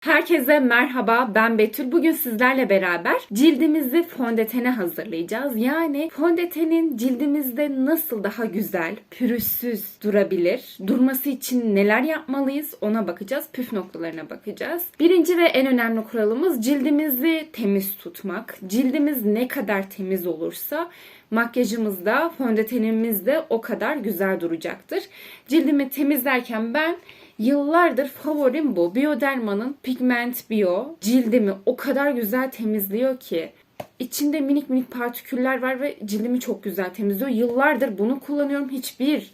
Herkese merhaba ben Betül. Bugün sizlerle beraber cildimizi fondötene hazırlayacağız. Yani fondötenin cildimizde nasıl daha güzel, pürüzsüz durabilir? Durması için neler yapmalıyız ona bakacağız. Püf noktalarına bakacağız. Birinci ve en önemli kuralımız cildimizi temiz tutmak. Cildimiz ne kadar temiz olursa makyajımız da fondötenimiz de o kadar güzel duracaktır. Cildimi temizlerken ben Yıllardır favorim bu. Bioderma'nın Pigment Bio cildimi o kadar güzel temizliyor ki. İçinde minik minik partiküller var ve cildimi çok güzel temizliyor. Yıllardır bunu kullanıyorum. Hiçbir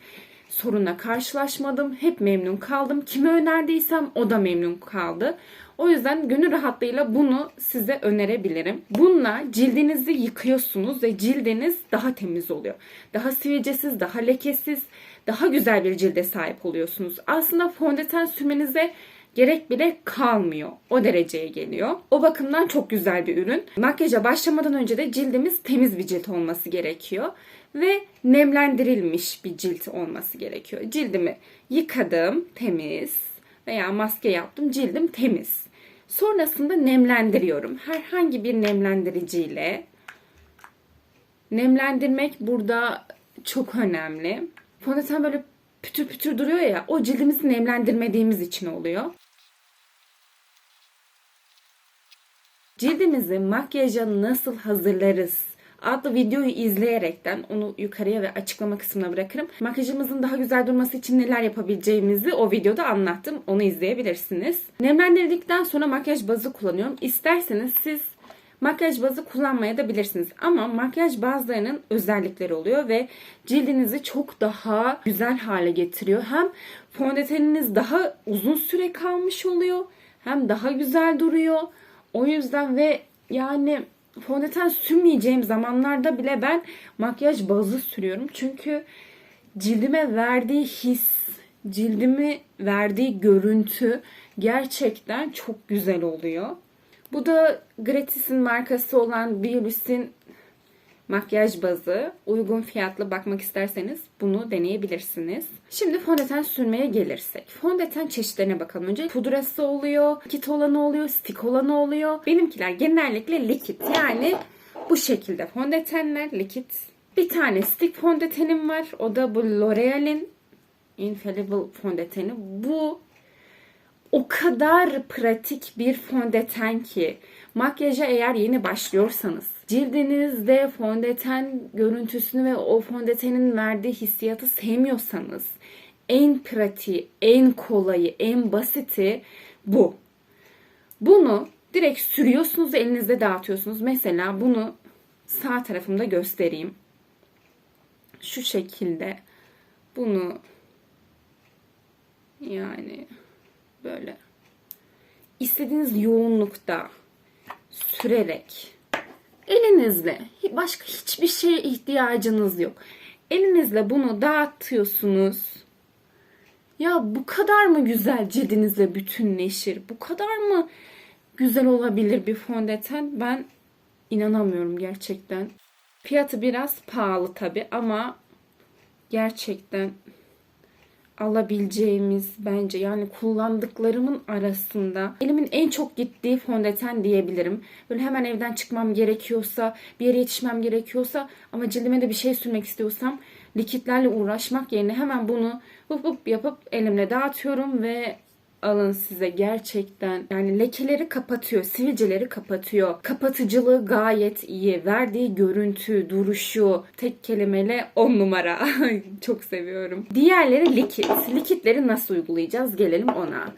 sorunla karşılaşmadım. Hep memnun kaldım. Kime önerdiysem o da memnun kaldı. O yüzden gönül rahatlığıyla bunu size önerebilirim. Bununla cildinizi yıkıyorsunuz ve cildiniz daha temiz oluyor. Daha sivilcesiz, daha lekesiz, daha güzel bir cilde sahip oluyorsunuz. Aslında fondöten sürmenize gerek bile kalmıyor. O dereceye geliyor. O bakımdan çok güzel bir ürün. Makyaja başlamadan önce de cildimiz temiz bir cilt olması gerekiyor. Ve nemlendirilmiş bir cilt olması gerekiyor. Cildimi yıkadım, temiz veya maske yaptım, cildim temiz. Sonrasında nemlendiriyorum. Herhangi bir nemlendiriciyle nemlendirmek burada çok önemli. Fondöten böyle pütür pütür duruyor ya o cildimizi nemlendirmediğimiz için oluyor. Cildimizi makyaja nasıl hazırlarız adlı videoyu izleyerekten onu yukarıya ve açıklama kısmına bırakırım. Makyajımızın daha güzel durması için neler yapabileceğimizi o videoda anlattım. Onu izleyebilirsiniz. Nemlendirdikten sonra makyaj bazı kullanıyorum. İsterseniz siz makyaj bazı kullanmaya da bilirsiniz. Ama makyaj bazlarının özellikleri oluyor ve cildinizi çok daha güzel hale getiriyor. Hem fondöteniniz daha uzun süre kalmış oluyor hem daha güzel duruyor. O yüzden ve yani fondöten sürmeyeceğim zamanlarda bile ben makyaj bazı sürüyorum. Çünkü cildime verdiği his, cildimi verdiği görüntü gerçekten çok güzel oluyor. Bu da Gratis'in markası olan Biolis'in makyaj bazı. Uygun fiyatlı bakmak isterseniz bunu deneyebilirsiniz. Şimdi fondöten sürmeye gelirsek. Fondöten çeşitlerine bakalım önce. Pudrası oluyor, likit olanı oluyor, stick olanı oluyor. Benimkiler genellikle likit. Yani bu şekilde fondötenler likit. Bir tane stick fondötenim var. O da bu L'Oreal'in Infallible fondöteni. Bu o kadar pratik bir fondöten ki makyaja eğer yeni başlıyorsanız cildinizde fondöten görüntüsünü ve o fondötenin verdiği hissiyatı sevmiyorsanız en pratiği, en kolayı, en basiti bu. Bunu direkt sürüyorsunuz elinizde dağıtıyorsunuz. Mesela bunu sağ tarafımda göstereyim. Şu şekilde bunu yani böyle istediğiniz yoğunlukta sürerek elinizle başka hiçbir şeye ihtiyacınız yok. Elinizle bunu dağıtıyorsunuz. Ya bu kadar mı güzel cildinizle bütünleşir? Bu kadar mı güzel olabilir bir fondöten? Ben inanamıyorum gerçekten. Fiyatı biraz pahalı tabi ama gerçekten alabileceğimiz bence yani kullandıklarımın arasında elimin en çok gittiği fondöten diyebilirim. Böyle hemen evden çıkmam gerekiyorsa, bir yere yetişmem gerekiyorsa ama cildime de bir şey sürmek istiyorsam likitlerle uğraşmak yerine hemen bunu hıp hıp yapıp elimle dağıtıyorum ve alın size gerçekten yani lekeleri kapatıyor, sivilceleri kapatıyor. Kapatıcılığı gayet iyi. Verdiği görüntü, duruşu tek kelimeyle on numara. Çok seviyorum. Diğerleri likit. Likitleri nasıl uygulayacağız? Gelelim ona.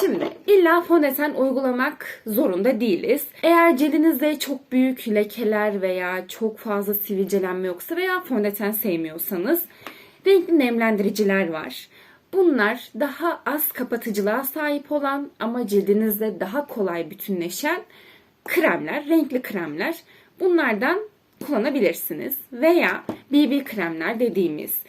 Şimdi illa fondöten uygulamak zorunda değiliz. Eğer cildinizde çok büyük lekeler veya çok fazla sivilcelenme yoksa veya fondöten sevmiyorsanız renkli nemlendiriciler var. Bunlar daha az kapatıcılığa sahip olan ama cildinizde daha kolay bütünleşen kremler, renkli kremler. Bunlardan kullanabilirsiniz. Veya BB kremler dediğimiz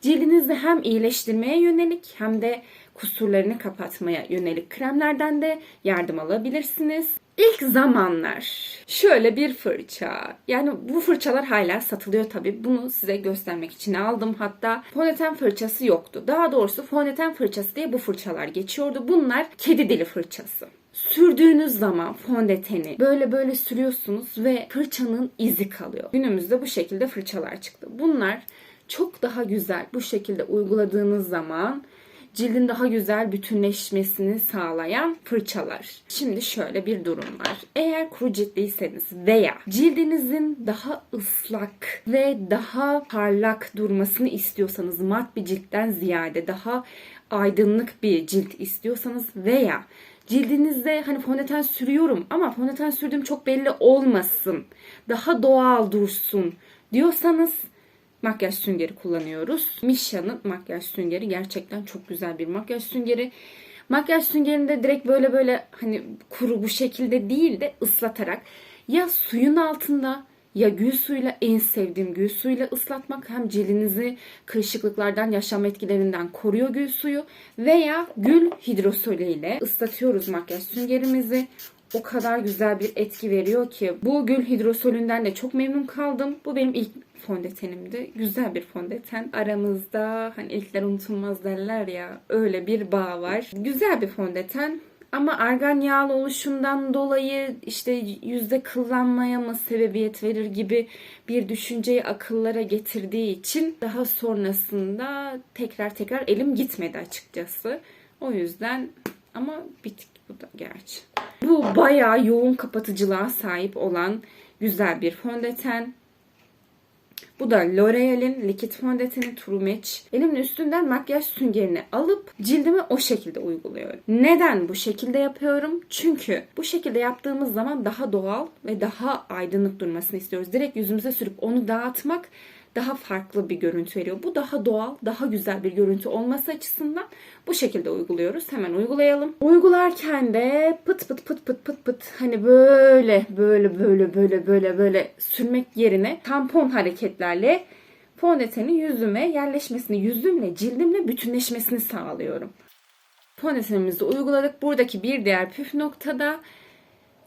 cildinizi hem iyileştirmeye yönelik hem de kusurlarını kapatmaya yönelik kremlerden de yardım alabilirsiniz. İlk zamanlar şöyle bir fırça. Yani bu fırçalar hala satılıyor tabii. Bunu size göstermek için aldım. Hatta fondöten fırçası yoktu. Daha doğrusu fondöten fırçası diye bu fırçalar geçiyordu. Bunlar kedi dili fırçası. Sürdüğünüz zaman fondöteni böyle böyle sürüyorsunuz ve fırçanın izi kalıyor. Günümüzde bu şekilde fırçalar çıktı. Bunlar çok daha güzel bu şekilde uyguladığınız zaman cildin daha güzel bütünleşmesini sağlayan fırçalar. Şimdi şöyle bir durum var. Eğer kuru ciltliyseniz veya cildinizin daha ıslak ve daha parlak durmasını istiyorsanız mat bir ciltten ziyade daha aydınlık bir cilt istiyorsanız veya cildinizde hani fondöten sürüyorum ama fondöten sürdüğüm çok belli olmasın. Daha doğal dursun diyorsanız makyaj süngeri kullanıyoruz. Misha'nın makyaj süngeri gerçekten çok güzel bir makyaj süngeri. Makyaj süngerinde direkt böyle böyle hani kuru bu şekilde değil de ıslatarak ya suyun altında ya gül suyuyla en sevdiğim gül suyuyla ıslatmak hem cildinizi kırışıklıklardan, yaşam etkilerinden koruyor gül suyu veya gül hidrosolu ile ıslatıyoruz makyaj süngerimizi. O kadar güzel bir etki veriyor ki bu gül hidrosolünden de çok memnun kaldım. Bu benim ilk fondötenimdi. Güzel bir fondöten. Aramızda hani ilkler unutulmaz derler ya öyle bir bağ var. Güzel bir fondöten. Ama argan yağlı oluşundan dolayı işte yüzde kıllanmaya mı sebebiyet verir gibi bir düşünceyi akıllara getirdiği için daha sonrasında tekrar tekrar elim gitmedi açıkçası. O yüzden ama bitik bu da gerçi. Bu bayağı yoğun kapatıcılığa sahip olan güzel bir fondöten. Bu da L'Oreal'in likit fondöteni True Match. Elimin üstünden makyaj süngerini alıp cildime o şekilde uyguluyorum. Neden bu şekilde yapıyorum? Çünkü bu şekilde yaptığımız zaman daha doğal ve daha aydınlık durmasını istiyoruz. Direkt yüzümüze sürüp onu dağıtmak daha farklı bir görüntü veriyor. Bu daha doğal, daha güzel bir görüntü olması açısından bu şekilde uyguluyoruz. Hemen uygulayalım. Uygularken de pıt pıt pıt pıt pıt pıt hani böyle böyle böyle böyle böyle böyle sürmek yerine tampon hareketlerle fondötenin yüzüme yerleşmesini, yüzümle, cildimle bütünleşmesini sağlıyorum. Fondötenimizi uyguladık. Buradaki bir diğer püf noktada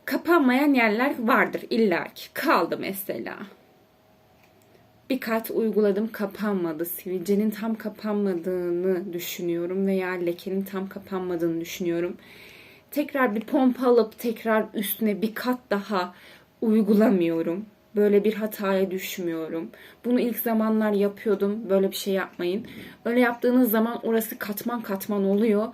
kapanmayan yerler vardır illaki. Kaldı mesela bir kat uyguladım kapanmadı. Sivilcenin tam kapanmadığını düşünüyorum veya lekenin tam kapanmadığını düşünüyorum. Tekrar bir pompa alıp tekrar üstüne bir kat daha uygulamıyorum. Böyle bir hataya düşmüyorum. Bunu ilk zamanlar yapıyordum. Böyle bir şey yapmayın. Öyle yaptığınız zaman orası katman katman oluyor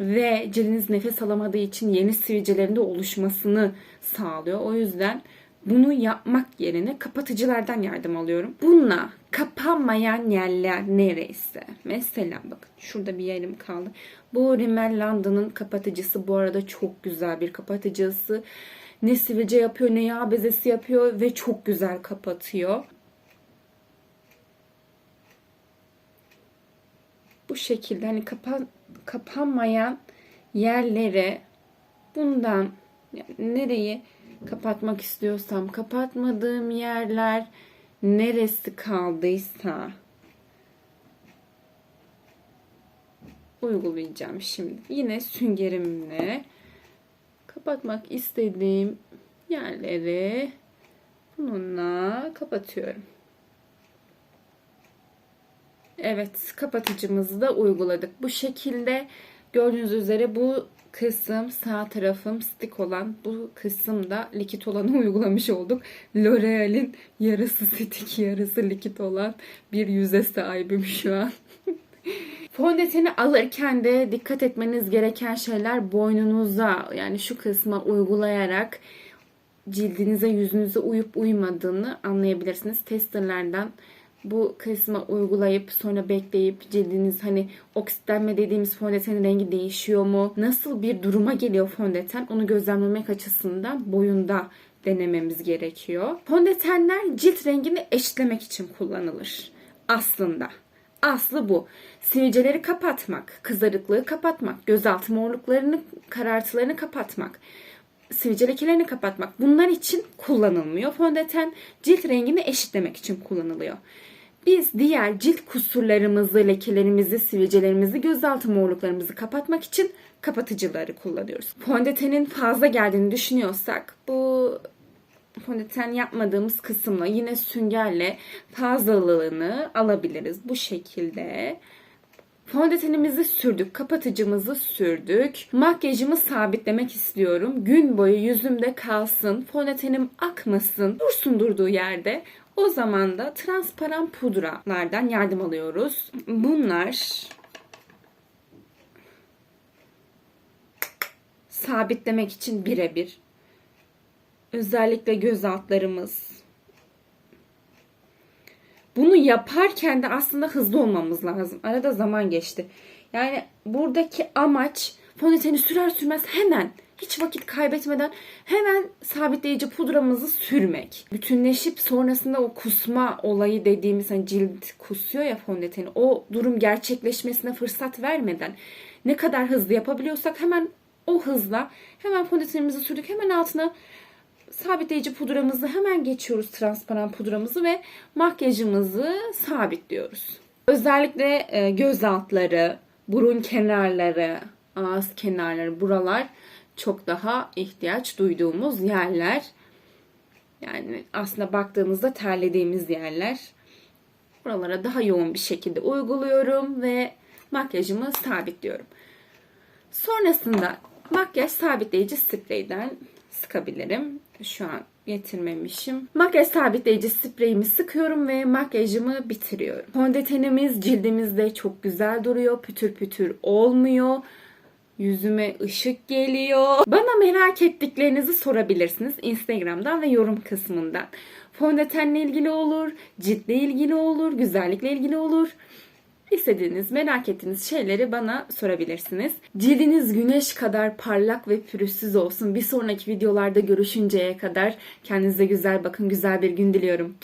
ve cildiniz nefes alamadığı için yeni sivilcelerin de oluşmasını sağlıyor. O yüzden bunu yapmak yerine kapatıcılardan yardım alıyorum. Bununla kapanmayan yerler nereyse. Mesela bakın şurada bir yerim kaldı. Bu Rimmel London'ın kapatıcısı bu arada çok güzel bir kapatıcısı. Ne sivilce yapıyor ne yağ bezesi yapıyor ve çok güzel kapatıyor. Bu şekilde hani kapan, kapanmayan yerlere bundan yani nereyi kapatmak istiyorsam kapatmadığım yerler neresi kaldıysa uygulayacağım şimdi. Yine süngerimle kapatmak istediğim yerleri bununla kapatıyorum. Evet kapatıcımızı da uyguladık. Bu şekilde gördüğünüz üzere bu kısım sağ tarafım stick olan bu kısımda likit olanı uygulamış olduk. L'Oreal'in yarısı stick yarısı likit olan bir yüze sahibim şu an. Fondöteni alırken de dikkat etmeniz gereken şeyler boynunuza yani şu kısma uygulayarak cildinize yüzünüze uyup uymadığını anlayabilirsiniz. Testerlerden bu kısma uygulayıp sonra bekleyip cildiniz hani oksitlenme dediğimiz fondötenin rengi değişiyor mu? Nasıl bir duruma geliyor fondöten? Onu gözlemlemek açısından boyunda denememiz gerekiyor. Fondötenler cilt rengini eşitlemek için kullanılır. Aslında. Aslı bu. Sivilceleri kapatmak, kızarıklığı kapatmak, gözaltı morluklarını, karartılarını kapatmak sivilce lekelerini kapatmak. Bunlar için kullanılmıyor. Fondöten cilt rengini eşitlemek için kullanılıyor. Biz diğer cilt kusurlarımızı, lekelerimizi, sivilcelerimizi, gözaltı morluklarımızı kapatmak için kapatıcıları kullanıyoruz. Fondötenin fazla geldiğini düşünüyorsak bu fondöten yapmadığımız kısımla yine süngerle fazlalığını alabiliriz. Bu şekilde Fondötenimizi sürdük, kapatıcımızı sürdük. Makyajımı sabitlemek istiyorum. Gün boyu yüzümde kalsın, fondötenim akmasın, dursun durduğu yerde. O zaman da transparan pudralardan yardım alıyoruz. Bunlar sabitlemek için birebir. Özellikle göz altlarımız. Bunu yaparken de aslında hızlı olmamız lazım. Arada zaman geçti. Yani buradaki amaç fondöteni sürer sürmez hemen hiç vakit kaybetmeden hemen sabitleyici pudramızı sürmek. Bütünleşip sonrasında o kusma olayı dediğimiz hani cilt kusuyor ya fondöteni. O durum gerçekleşmesine fırsat vermeden ne kadar hızlı yapabiliyorsak hemen o hızla hemen fondötenimizi sürdük. Hemen altına sabitleyici pudramızı hemen geçiyoruz transparan pudramızı ve makyajımızı sabitliyoruz. Özellikle e, göz altları, burun kenarları, ağız kenarları buralar çok daha ihtiyaç duyduğumuz yerler. Yani aslında baktığımızda terlediğimiz yerler. Buralara daha yoğun bir şekilde uyguluyorum ve makyajımı sabitliyorum. Sonrasında makyaj sabitleyici spreyden sıkabilirim. Şu an getirmemişim. Makyaj sabitleyici spreyimi sıkıyorum ve makyajımı bitiriyorum. Fondötenimiz cildimizde çok güzel duruyor. Pütür pütür olmuyor. Yüzüme ışık geliyor. Bana merak ettiklerinizi sorabilirsiniz Instagram'dan ve yorum kısmından. Fondötenle ilgili olur, ciltle ilgili olur, güzellikle ilgili olur. İstediğiniz, merak ettiğiniz şeyleri bana sorabilirsiniz. Cildiniz güneş kadar parlak ve pürüzsüz olsun. Bir sonraki videolarda görüşünceye kadar kendinize güzel bakın, güzel bir gün diliyorum.